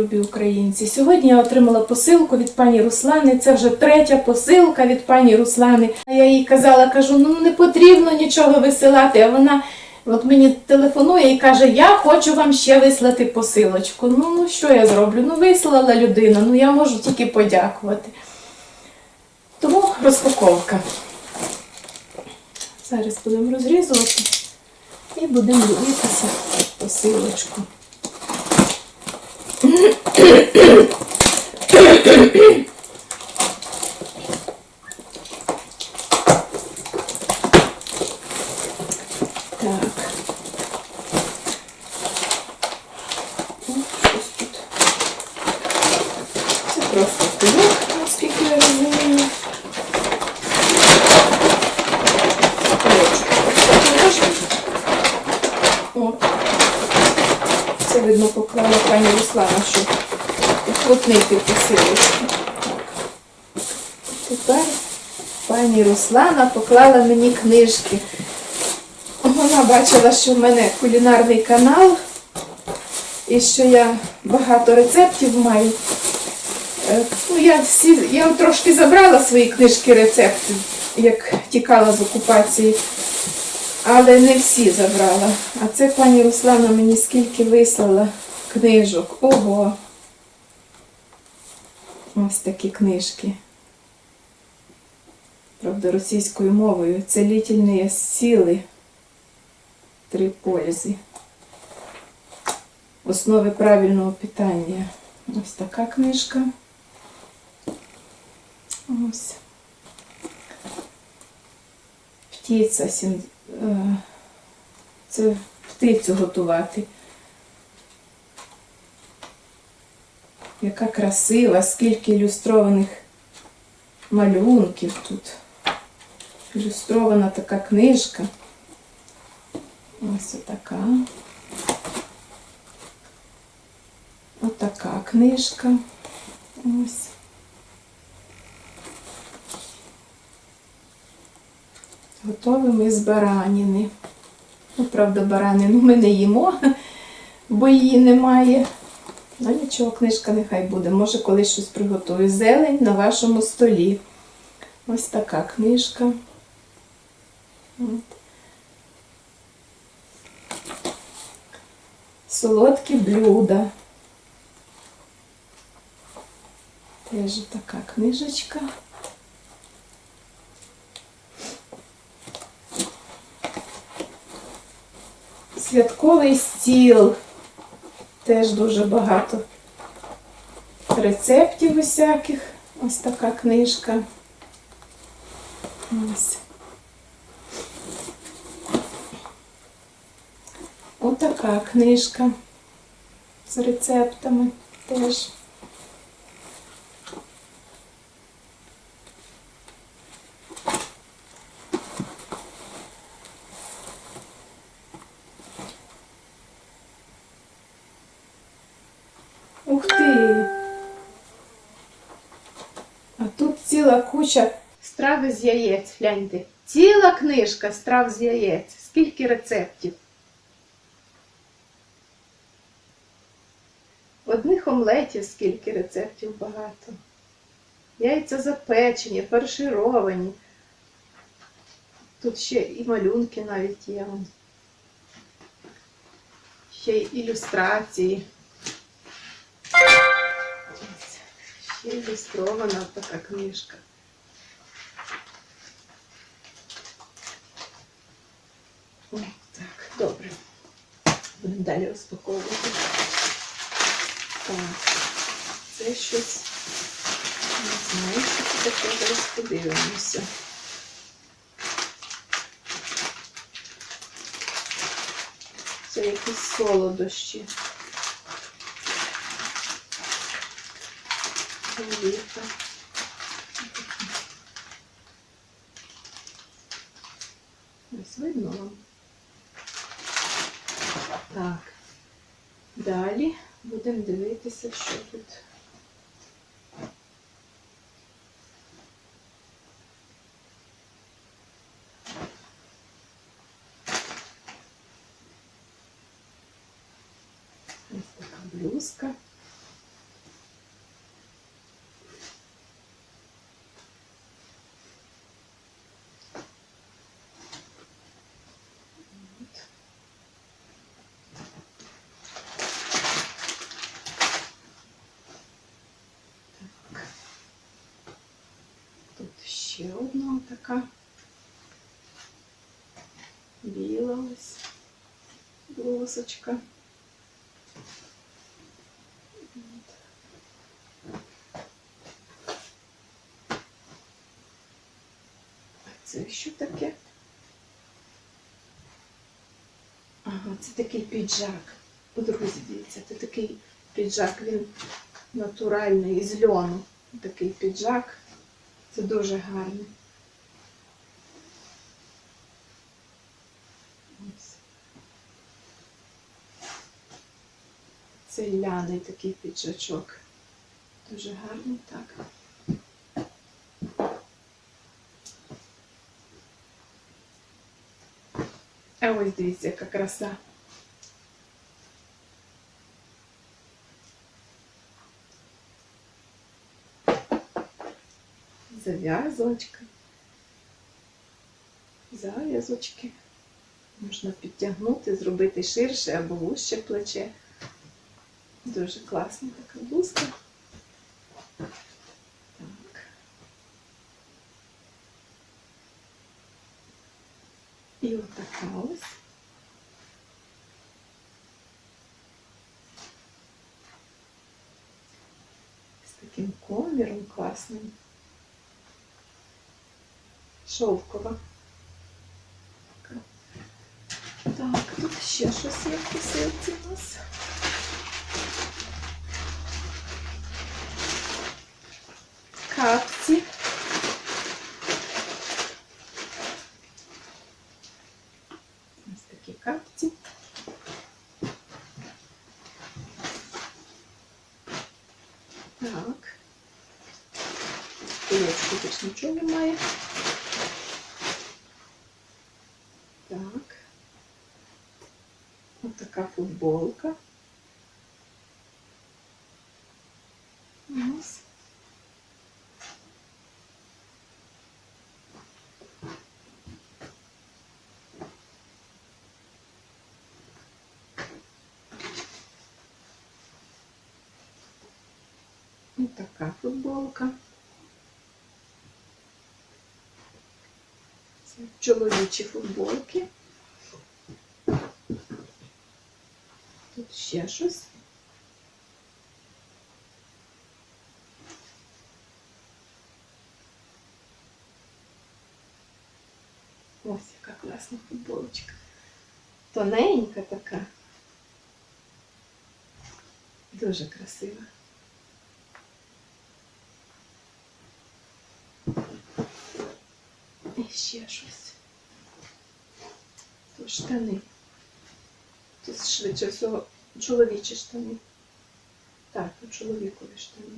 любі українці! Сьогодні я отримала посилку від пані Руслани. Це вже третя посилка від пані Руслани. Я їй казала, кажу, ну не потрібно нічого висилати. А вона от мені телефонує і каже, я хочу вам ще вислати посилочку. Ну, ну що я зроблю? Ну вислала людина, ну я можу тільки подякувати. Тому розпаковка. Зараз будемо розрізувати і будемо дивитися посилочку. Так. О, щось тут. Це просто кульок, наскільки я розумію. Кульочок. О, це видно поклала пані Руслана, щоб уплотнити посилочку. Тепер пані Руслана поклала мені книжки. Вона бачила, що в мене кулінарний канал і що я багато рецептів маю. Е, Ну, я, всі, я трошки забрала свої книжки рецептів, як тікала з окупації, але не всі забрала. А це пані Руслана мені скільки вислала книжок. Ого! Ось такі книжки. Правда, російською мовою. Целительні сили. Три пользи. Основи правильного питання. Ось така книжка. Ось. Птиця. е, Це птицю готувати. Яка красива, скільки ілюстрованих малюнків тут. Ілюстрована така книжка. Ось така. Отака книжка. Ось. Готовимо із бараніни. Ну, правда, баранину ми не їмо, бо її немає. Ну нічого, книжка нехай буде. Може, колись щось приготую. Зелень на вашому столі. Ось така книжка. От. Солодкі блюда. Теж така книжечка. Святковий стіл. Теж дуже багато рецептів усяких. Ось така книжка. Ось. Отака книжка з рецептами теж. А тут ціла куча страви з яєць, гляньте. Ціла книжка страв з яєць. Скільки рецептів. Одних омлетів скільки рецептів багато. Яйця запечені, фаршировані. Тут ще і малюнки навіть є. Ще й ілюстрації. Ілюстрована така книжка. О, так, добре. Будемо далі розпаковувати. Так, це щось. Не знаю, що це таке, зараз подивимося. Це якісь солодощі. Оліка. Ось видно вам. Так. Далі будемо дивитися, що тут. Ось така блузка. ще одна така. Біла ось блузочка. А це що таке? Ага, це такий піджак. Друзі, дивіться, це такий піджак, він натуральний, із льону. Такий піджак. Це дуже гарний. Ось. Це ляний такий піджачок. Дуже гарний, так. А ось дивіться, яка краса. Зав'язочка. Зав'язочки. Можна підтягнути, зробити ширше або вужче плече. Дуже класна така блузка. Так. І отака ось. З таким коміром класним. Шовкова. Така. Так, тут ще щось є в посилці у нас. Капці. Ось такі капці. Так. Кулечку тут нічого немає. Так. Ось така футболка. Ось така футболка. Це чоловічі футболки. Тут ще щось. Ось яка класна футболочка. Тоненька така. Дуже красива. І ще щось. Тут штани. Тут швидше всього чоловічі штани. Так, тут чоловікові штани.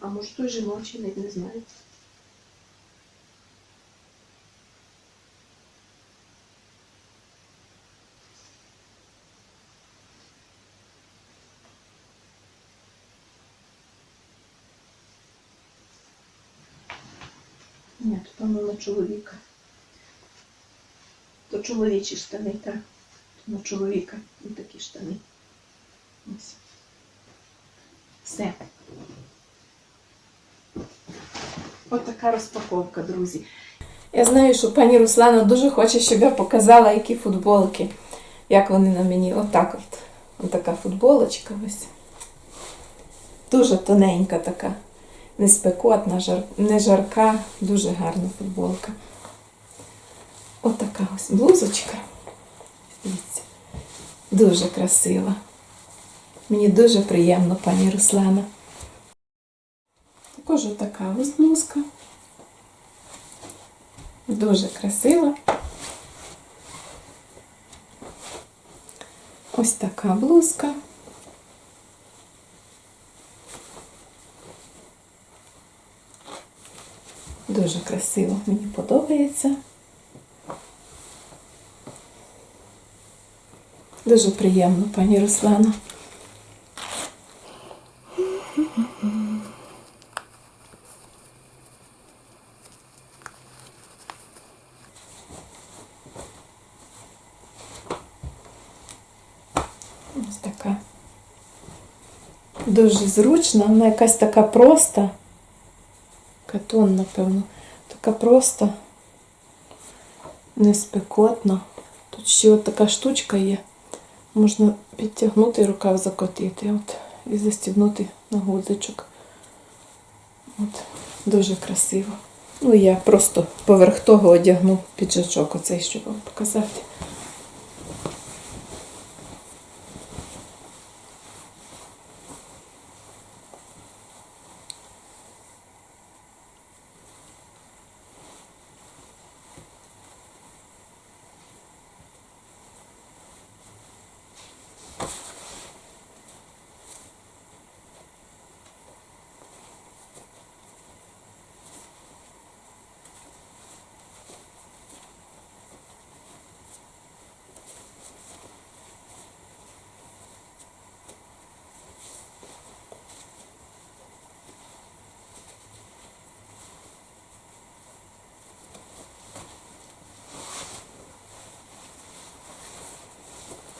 А може той жіночий, не знаю. Ні, тут певно на чоловіка. То чоловічі штани, так. На чоловіка. Ось такі штани. Ось. Все. Ось така розпаковка, друзі. Я знаю, що пані Руслана дуже хоче, щоб я показала, які футболки. Як вони на мені. Отак от. Ось така футболочка ось. Дуже тоненька така. Не спекотна, жар... не жарка, дуже гарна футболка. Отака ось блузочка. Дивіться. Дуже красива. Мені дуже приємно, пані Руслана. Також така ось блузка. Дуже красива. Ось така блузка. Дуже красиво, мені подобається. Дуже приємно, пані Руслана. Ось така. Дуже зручна, вона якась така проста. Катон, напевно. Така просто, не спекотна. Тут ще от така штучка є. Можна підтягнути рукав закотити от, і застібнути на гудзичок. От, дуже красиво. Ну, я просто поверх того одягну піджачок оцей, щоб вам показати.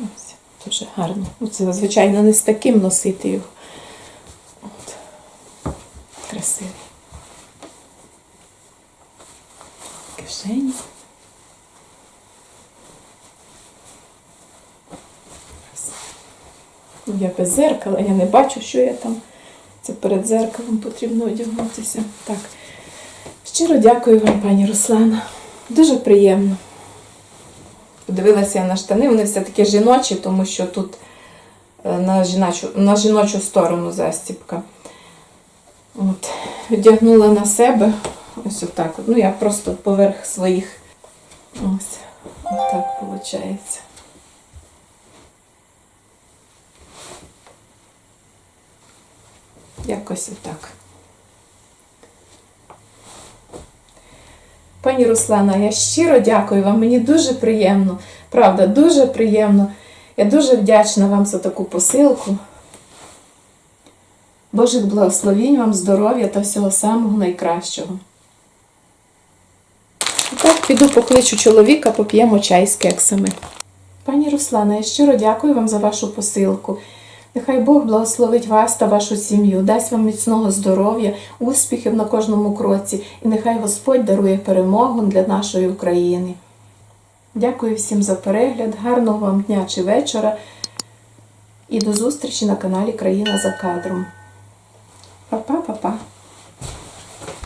Ось, дуже гарно. Ну, це, звичайно, не з таким носити його. От. Красивий. Кишені. Ну, Я без зеркала, я не бачу, що я там. Це перед зеркалом потрібно одягнутися. Так. Щиро дякую вам, пані Руслана. Дуже приємно. Подивилася я на штани, вони все-таки жіночі, тому що тут е, на жіночу, на жіночу сторону застіпка. От. Вдягнула на себе ось отак. Ну, я просто поверх своїх. Ось, отак виходить. Якось отак. Пані Руслана, я щиро дякую вам. Мені дуже приємно. Правда, дуже приємно. Я дуже вдячна вам за таку посилку. Божих благословінь вам, здоров'я та всього самого найкращого. І так, піду покличу чоловіка, поп'ємо чай з кексами. Пані Руслана, я щиро дякую вам за вашу посилку. Нехай Бог благословить вас та вашу сім'ю, дасть вам міцного здоров'я, успіхів на кожному кроці, і нехай Господь дарує перемогу для нашої України. Дякую всім за перегляд, гарного вам дня чи вечора і до зустрічі на каналі Країна за кадром. Па-па, па-па.